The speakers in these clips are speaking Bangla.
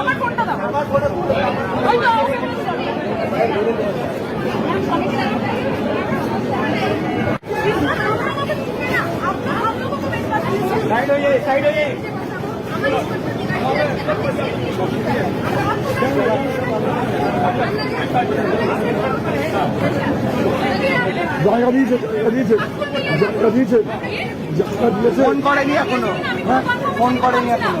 আমার ফোনটা সাইড হয়ে সাইড হয়ে জায়গা দিয়েছে দিয়েছে জায়গা দিয়েছে ফোন করেনি এখনও। হ্যাঁ, ফোন করেনি এখনও।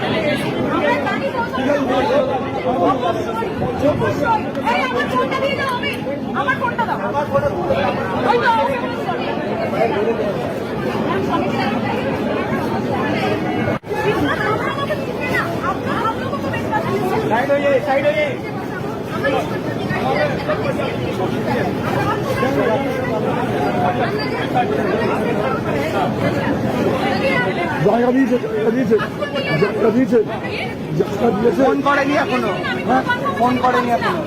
আমার ফোনটা দাও সাইড হয়ে সাইড হয়ে Thank you. ফোন করেনি এখনও। হ্যাঁ, ফোন করেনি এখনও।